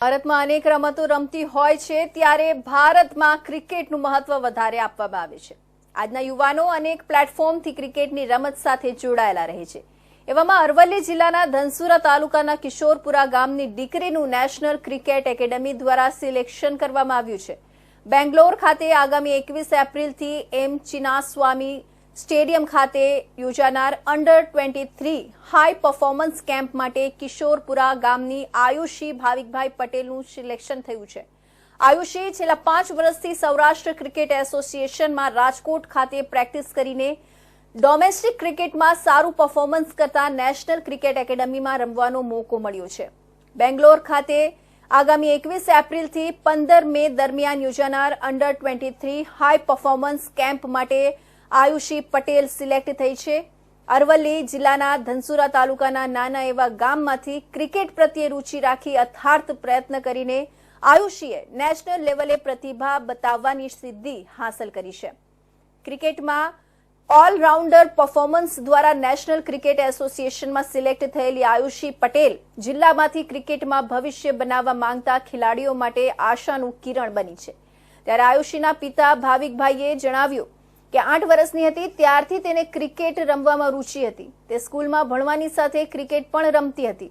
ભારતમાં અનેક રમતો રમતી હોય છે, ત્યારે ભારતમાં ક્રિકેટનું મહત્વ વધારે આપવામાં આવે છે. આજના યુવાનો અનેક પ્લેટફોર્મથી ક્રિકેટની રમત સાથે જોડાયેલા રહે છે. એવામાં અરવલ્લી જિલ્લાના ધનસુરા તાલુકાના કિશોરપુરા ગામની દીકરીનું નેશનલ ક્રિકેટ એકેડમી દ્વારા સિલેક્શન કરવામાં આવ્યું છે. બેંગ્લોર ખાતે આગામી એકવીસ એપ્રિલથી એમ ચિનાસ્વામી સ્ટેડિયમ ખાતે યોજાનાર under twenty three high performance camp માટે કિશોરપુરા ગામની આયુષી ભાવિકભાઈ પટેલનું સિલેક્શન થયું છે. આયુષી છેલ્લા પાંચ વર્ષથી સૌરાષ્ટ્ર ક્રિકેટ એસોસિએશનમાં રાજકોટ ખાતે પ્રેક્ટિસ કરીને ડોમેસ્ટિક ક્રિકેટમાં સારું પરફોર્મન્સ કરતા નેશનલ ક્રિકેટ એકેડમીમાં રમવાનો મોકો મળ્યો છે. બેંગ્લોર ખાતે આગામી એકવીસ એપ્રિલથી પંદર મે દરમિયાન યોજાનાર under twenty three high performance camp માટે આયુષી પટેલ સિલેક્ટ થઈ છે. અરવલ્લી જિલ્લાના ધનસુરા તાલુકાના નાના એવા ગામમાંથી ક્રિકેટ પ્રત્યે રુચિ રાખી અથાર્થ પ્રયત્ન કરીને આયુષીએ નેશનલ લેવલે પ્રતિભા બતાવવાની સિદ્ધિ હાંસલ કરી છે. ક્રિકેટમાં ઓલરાઉન્ડર પરફોર્મન્સ દ્વારા નેશનલ ક્રિકેટ એસોસિએશનમાં સિલેક્ટ થયેલી આયુષી પટેલ જિલ્લામાંથી ક્રિકેટમાં ભવિષ્ય બનાવવા માંગતા ખેલાડીઓ માટે આશાનું કિરણ બની છે. ત્યારે આયુષીના પિતા ભાવિકભાઈએ જણાવ્યું કે આઠ વર્ષની હતી, ત્યારથી તેને ક્રિકેટ રમવામાં રુચિ હતી. તે સ્કૂલમાં ભણવાની સાથે ક્રિકેટ પણ રમતી હતી.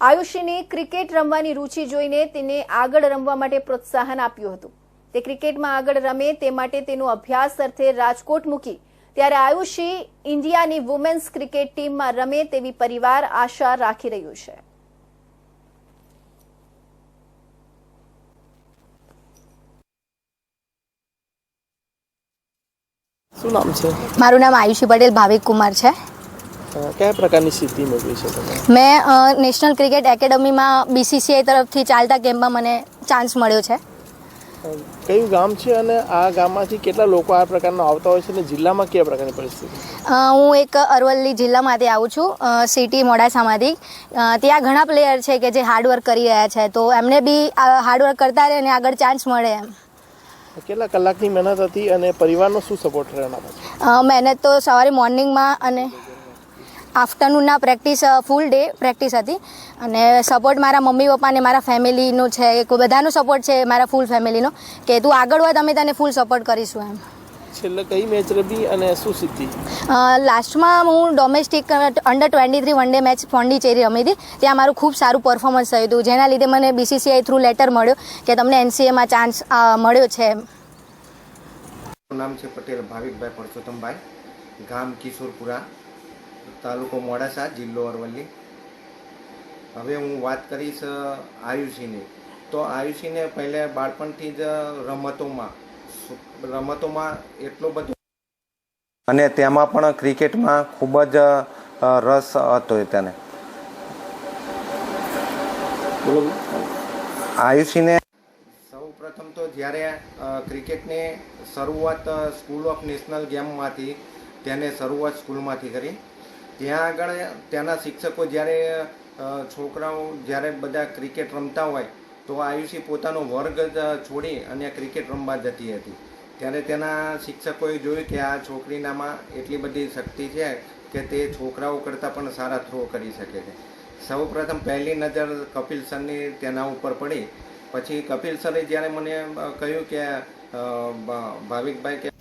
આયુષીની ક્રિકેટ રમવાની રુચિ જોઈને તેને આગળ રમવા માટે પ્રોત્સાહન આપ્યું હતું. તે ક્રિકેટમાં આગળ રમે તે માટે તેનો અભ્યાસ અર્થે રાજકોટ મૂકી ત્યારે આયુષી ઇન્ડિયાની વુમેન્સ ક્રિકેટ ટીમમાં રમે તેવી પરિવાર આશા રાખી રહ્યું છે. શું નામ છે? મારું નામ આયુષી પટેલ ભાવિક કુમાર છે. કયા પ્રકારની સિદ્ધિ મેળવી છે તમે? મેં નેશનલ ક્રિકેટ એકેડમીમાં બીસીસીઆઈ તરફથી ચાલતા ગેમમાં મને ચાન્સ મળ્યો છે. કયું ગામ છે અને આ ગામમાંથી કેટલા લોકો આ પ્રકારના આવતા હોય છે અને જિલ્લામાં કયા પ્રકારની પરિસ્થિતિ? હું એક અરવલ્લી જિલ્લામાંથી આવું છું સિટી મોડાસામાંથી. ત્યાં ઘણા પ્લેયર છે કે જે હાર્ડવર્ક કરી રહ્યા છે તો એમને બી હાર્ડવર્ક કરતા રહે અને આગળ ચાન્સ મળે એમ. કેટલા કલાકની મહેનત હતી અને પરિવારનો શું સપોર્ટ રહ્યો મહેનત તો સવારે મોર્નિંગમાં અને આફ્ટરનૂનના પ્રેક્ટિસ ફૂલ ડે પ્રેક્ટિસ હતી. અને સપોર્ટ મારા મમ્મી પપ્પા અને મારા ફેમિલીનો છે બધાનો સપોર્ટ છે, મારા ફૂલ ફેમિલીનો કે તું આગળ હોય તમે તને ફૂલ સપોર્ટ કરીશું એમ. છેલ્લે કઈ મેચ રમી અને શું સિદ્ધિ? લાસ્ટમાં હું domestic under twenty three one day match Pondicherry રમી હતી. ત્યાં મારું ખૂબ સારું પરફોર્મન્સ થયું હતું. જેના લીધે મને બીસીસીઆઈ થ્રુ લેટર મળ્યો કે તમને એનસીએમાં ચાન્સ મળ્યો છે નામ છે પટેલ ભાવિકભાઈ પરસોત્તમભાઈ. ગામ કિશોરપુરા તાલુકો મોડાસા જિલ્લો અરવલ્લી. હવે હું વાત કરીશ આયુષીની. તો આયુષીને પહેલે બાળપણથી જ રમતોમાં રમતોમાં એટલો બધો અને તેમાં પણ ક્રિકેટમાં ખૂબ જ રસ હતો તેને. આયુષીને સૌ પ્રથમ તો જ્યારે ક્રિકેટની શરૂઆત સ્કૂલ ઓફ નેશનલ ગેમમાંથી તેને શરૂઆત સ્કૂલમાંથી કરી. ત્યાં આગળ ત્યાંના શિક્ષકો જ્યારે છોકરાઓ જ્યારે બધા ક્રિકેટ રમતા હોય તો આયુષી પોતાનો વર્ગ છોડી અને ક્રિકેટ રમવા જતી હતી. ત્યારે તેના શિક્ષકોએ જોયું કે આ છોકરીનામાં એટલી બધી શક્તિ છે કે તે છોકરાઓ કરતાં પણ સારા થ્રો કરી શકે છે. સૌ પ્રથમ પહેલી નજર કપિલ સરની તેના ઉપર પડી. પછી કપિલ સરે જ્યારે મને કહ્યું કે ભાવિકભાઈ કે